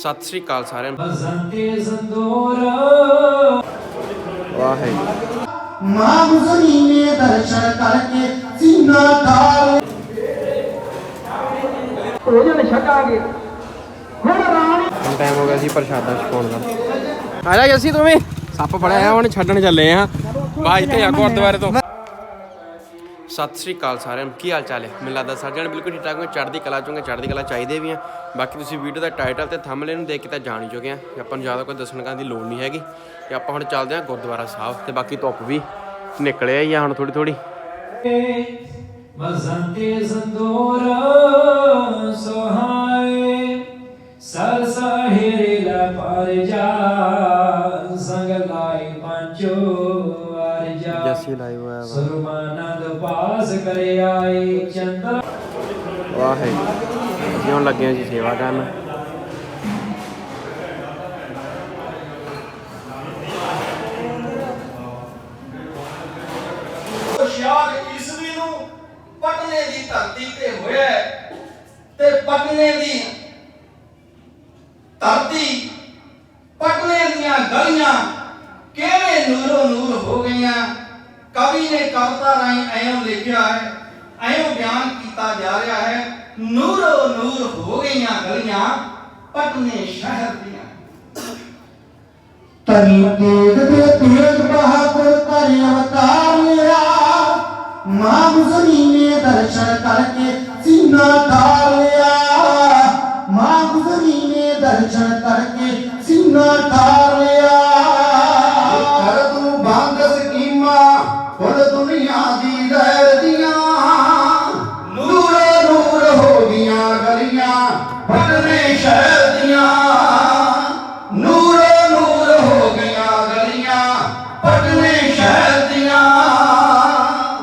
ਸਤਿ ਸ੍ਰੀ ਅਕਾਲ ਸਾਰਿਆਂ ਨੂੰ। ਬਸੰਤੇ ਸੰਦੋਰ ਵਾਹਿਗੁਰੂ। ਮਾਂ ਮੁਸਲੀ ਨੇ ਦਰਸ਼ਨ ਕਰਕੇ ਸੀਨਾ ਤਾਰ ਭੋਜਨ ਛਕਾਂਗੇ ਹੁਣ ਰਾਣੀ ਹੁਣ ਟਾਈਮ ਹੋ ਗਿਆ ਸੀ ਪ੍ਰਸ਼ਾਦਾ ਛਕਾਉਣ ਦਾ। ਆ ਜਾ ਅਸੀਂ ਤੂੰ ਵੀ। ਸੱਪ ਫੜਿਆ ਹੁਣ ਛੱਡਣ ਚੱਲੇ ਆ। ਬਾਈ ਤੇ ਆ ਗੁਰਦੁਆਰੇ ਤੋਂ। ਸਤਿ ਸ੍ਰੀ ਅਕਾਲ ਸਾਰਿਆਂ ਨੂੰ। ਕੀ ਹਾਲ ਚਾਲ ਹੈ? ਮੈਨੂੰ ਲੱਗਦਾ ਸਾਰੇ ਜਣੇ ਬਿਲਕੁਲ ਠੀਕ ਠਾਕ ਹੋ ਚੜ੍ਹਦੀ ਕਲਾ ਚੋਂਗੇ ਚੜ੍ਹਦੀ ਕਲਾ ਚਾਹੀਦੇ ਵੀ ਆ। ਬਾਕੀ ਤੁਸੀਂ ਵੀਡੀਓ ਦਾ ਟਾਈਟਲ ਤੇ ਥੰਬਨੇਲ ਨੂੰ ਦੇਖ ਕੇ ਤਾਂ ਜਾਣ ਹੀ ਚੁੱਕੇ ਆ ਕਿ ਆਪਾਂ ਨੂੰ ਜ਼ਿਆਦਾ ਕੋਈ ਦੱਸਣ ਕਰਨ ਦੀ ਲੋੜ ਨਹੀਂ ਹੈਗੀ। ਤੇ ਆਪਾਂ ਹੁਣ ਚੱਲਦੇ ਆ ਗੁਰਦੁਆਰਾ ਸਾਹਿਬ ਤੇ ਬਾਕੀ ਧੁੱਪ ਵੀ ਨਿਕਲਿਆ ਹੀ ਆ ਹੁਣ ਥੋੜੀ ਥੋੜੀ ਬਸੰਤੇ ਸੰਦੋਰ ਸੋਹਾਏ ਸਰਸਾ ਹੀਰੇ ਲਾ ਪਰ ਜਾ ਸੰਗ ਲਾਈ ਪੰਚੋ ਜੱਸੀ ਲਾਈਵ ਹੋਇਆ ਵਾ। ਸੁਰਮਾਨੰਦ ਪਾਸ ਕਰੇ ਆਏ ਚੰਦਰ। ਵਾਹਿਗੁਰੂ। ਹੁਣ ਲੱਗੇ ਜੀ ਸੇਵਾ ਕਰਨ। ਹੁਸ਼ਿਆਰ ਈਸਵੀ ਨੂੰ ਪਟਨੇ ਦੀ ਧਰਤੀ ਤੇ ਹੋਇਆ ਤੇ ਪਟਨੇ ਦੀ ਧਰਤੀ ਪਟਨੇ ਦੀਆਂ ਗਲੀਆਂ ਕਵਿਤਾ ਰਾਹੀਂ ਐਂ ਲਿਖਿਆ ਹੈ ਐਂ ਬਿਆਨ ਕੀਤਾ ਜਾ ਰਿਹਾ ਹੈ ਨੂਰੋ ਨੂਰ ਹੋ ਗਈਆਂ ਗਲੀਆਂ ਪਟਨੇ ਸ਼ਹਿਰ ਦੀਆਂ ਤਨੀ ਤੇਗ ਦੇ ਤੇਗ ਬਹਾਦਰ ਕਰ ਅਵਤਾਰ ਲਿਆ ਮਾਂ ਮੁਸਲੀ ਨੇ ਦਰਸ਼ਨ ਕਰਕੇ ਸੀਨਾ ਤਾਰ ਲਿਆ ਮਾਂ ਮੁਸਲੀ ਨੇ ਦਰਸ਼ਨ ਕਰਕੇ ਸੀਨਾ ਤਾਰ ਪਟਨੇ ਸ਼ਹਿਰ ਦੀਆਂ ਨੂਰੇ ਨੂਰ ਹੋ ਗਈਆਂ ਗਲੀਆਂ ਪਟਨੇ ਸ਼ਹਿਰ ਦੀਆਂ।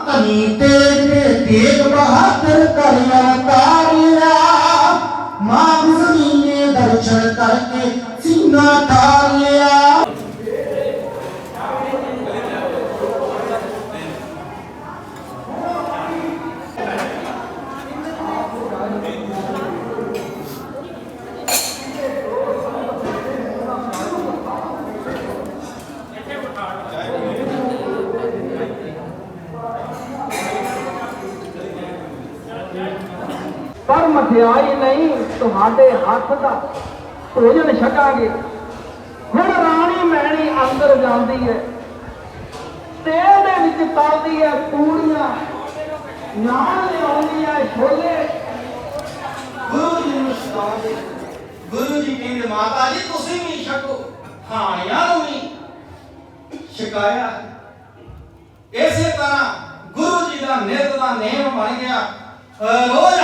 ਤਨੀ ਤੇਰੇ ਤੇਗ ਪਰ ਮਠਿਆਈ ਨਹੀਂ, ਤੁਹਾਡੇ ਹੱਥ ਦਾ ਭੋਜਨ ਛਕਾਂਗੇ। ਹੁਣ ਰਾਣੀ ਮੈਣੀ ਅੰਦਰ ਜਾਂਦੀ ਹੈ। ਤੇਲ ਦੇ ਵਿੱਚ ਤਲਦੀ ਹੈ ਪੂੜੀਆਂ। ਨਾਲ ਲਿਆਉਂਦੀ ਹੈ ਛੋਲੇ। ਗੁਰੂ ਜੀ ਨੂੰ ਸਿਖਾਉਂਦੇ ਗੁਰੂ ਜੀ ਕਹਿੰਦੇ, ਮਾਤਾ ਜੀ, ਤੁਸੀਂ ਵੀ ਛਕੋ। ਹਾਣੀਆਂ ਨੂੰ ਵੀ ਛਕਾਇਆ ਇਸੇ ਤਰ੍ਹਾਂ ਗੁਰੂ ਜੀ ਦਾ ਨਿਰਤ ਦਾ ਨੇਮ ਬਣ ਗਿਆ। ਰੋਜ਼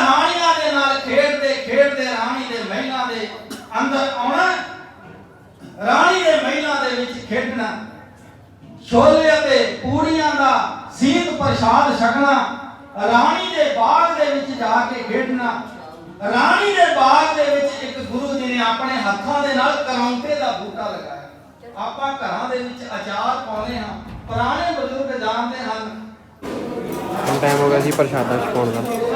ਦੇ ਨਾਲ ਖੇਡਦੇ ਖੇਡਦੇ, ਰਾਣੀ ਦੇ ਮਹਿਲਾਂ ਦੇ ਅੰਦਰ ਆਉਣਾ, ਰਾਣੀ ਦੇ ਮਹਿਲਾਂ ਦੇ ਵਿੱਚ ਖੇਡਣਾ, ਛੋਲੇ ਅਤੇ ਪੂੜੀਆਂ ਦਾ ਸੀਤ ਪ੍ਰਸ਼ਾਦ ਛਕਣਾ, ਰਾਣੀ ਦੇ ਬਾਗ ਦੇ ਵਿੱਚ ਜਾ ਕੇ ਖੇਡਣਾ, ਰਾਣੀ ਦੇ ਬਾਗ ਦੇ ਵਿੱਚ ਇੱਕ ਗੁਰੂ ਜੀ ਨੇ ਆਪਣੇ ਹੱਥਾਂ ਦੇ ਨਾਲ ਕਰੌਂਕੇ ਦਾ ਬੂਟਾ ਲਗਾਇਆ। ਆਪਾਂ ਘਰਾਂ ਦੇ ਵਿੱਚ ਅਚਾਰ ਪਾਉਂਦੇ ਹਾਂ, ਪੁਰਾਣੇ ਬਜ਼ੁਰਗ ਜਾਣਦੇ ਹਨ। ਟਾਈਮ ਹੋ ਗਿਆ ਸੀ ਪ੍ਰਸ਼ਾਦਾ ਛਕਾਉਣ ਦਾ।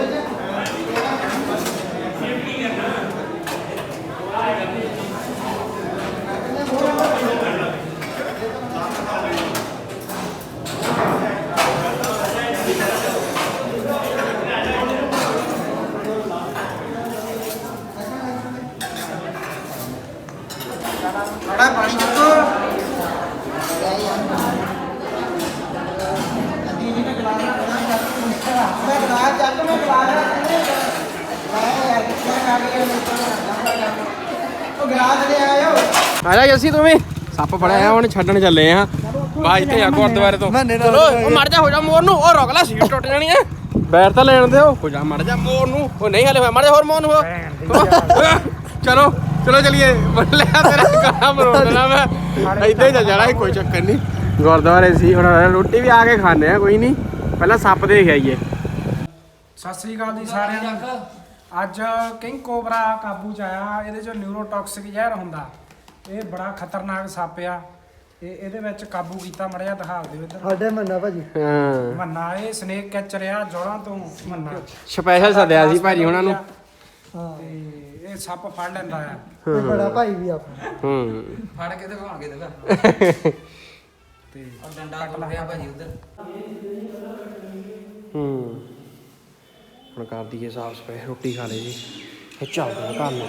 ਆ ਜਾ ਤੂੰ ਵੀ ਸੱਪ ਫੜਿਆ ਆ ਹੁਣ ਛੱਡਣ ਚੱਲੇ ਆ ਬਾਈ ਤੇ ਆ ਗੁਰਦੁਆਰੇ ਤੋਂ। ਚਲੋ ਉਹ ਮਰ ਜਾ ਹੋ ਜਾ ਮੋਰ ਨੂੰ। ਉਹ ਰੁਕ ਲੈ ਸੀਟ ਟੁੱਟ ਜਾਣੀ ਐ ਬੈਰ ਤਾਂ ਲੈਣ ਦਿਓ। ਹੋ ਜਾ ਮਰ ਜਾ ਮੋਰ ਨੂੰ। ਉਹ ਨਹੀਂ ਹਲੇ ਹੋਇਆ ਮਰ ਜਾ ਹੋਰ ਮੋਰ ਨੂੰ ਹੋ ਚਲੋ ਚਲੋ ਚਲੀਏ। ਲਿਆ ਤੇਰਾ ਮਰੋੜ ਦੇਣਾ ਮੈਂ। ਇੱਥੇ ਜਾ ਜਾਣਾ ਕੋਈ ਚੱਕਰ ਨਹੀਂ। ਗੁਰਦੁਆਰੇ ਸੀ ਹੁਣ ਰੋਟੀ ਵੀ ਆ ਕੇ ਖਾਣੇ ਆ ਕੋਈ ਨਹੀਂ। ਪਹਿਲਾਂ ਸੱਪ ਦੇਖ ਆਈਏ। ਸਤਿ ਸ੍ਰੀ ਅਕਾਲ ਜੀ ਸਾਰਿਆਂ ਨੂੰ। ਅੱਜ ਕਿੰਗ ਕੋਬਰਾ ਕਾਬੂ ਚ ਆਇਆ ਇਹਦੇ ਚ ਨਿਊਰੋਟੌਕਸਿਕ ਜ਼ਹਿਰ ਹੁੰਦਾ। ਇਹ ਬੜਾ ਖਤਰਨਾਕ ਸੱਪ ਆ। ਇਹ ਇਹਦੇ ਵਿੱਚ ਕਾਬੂ ਕੀਤਾ ਮੜਿਆ ਦਿਖਾ ਦਿਓ ਇੱਧਰ। ਸਾਡੇ ਮੰਨਾ ਭਾਜੀ। ਹਾਂ। ਮੰਨਾ ਇਹ ਸਨੇਕ ਕੈਚਰ ਆ ਜੋੜਾਂ ਤੋਂ ਮੰਨਾ। ਸਪੈਸ਼ਲ ਸੱਦਿਆ ਸੀ ਭਾਜੀ ਉਹਨਾਂ ਨੂੰ। ਤੇ ਇਹ ਸੱਪ ਫੜ ਲੈਂਦਾ ਆ। ਤੇ ਬੜਾ ਭਾਈ ਵੀ ਆਪਣਾ ਹੂੰ। ਫੜ ਕੇ ਦਿਖਾਉਣਗੇ ਦਿਖਾ। ਤੇ ਡੰਡਾ ਗਿਆ ਭਾਜੀ ਉਧਰ। ਹੂੰ। ਹੁਣ ਕਰ ਦਈਏ ਸਾਫ਼ ਸਫ਼ਾਈ ਰੋਟੀ ਖਾ ਲਈ ਜੀ। ਇਹ ਚੱਲਦੇ ਆ ਘਰ ਨੂੰ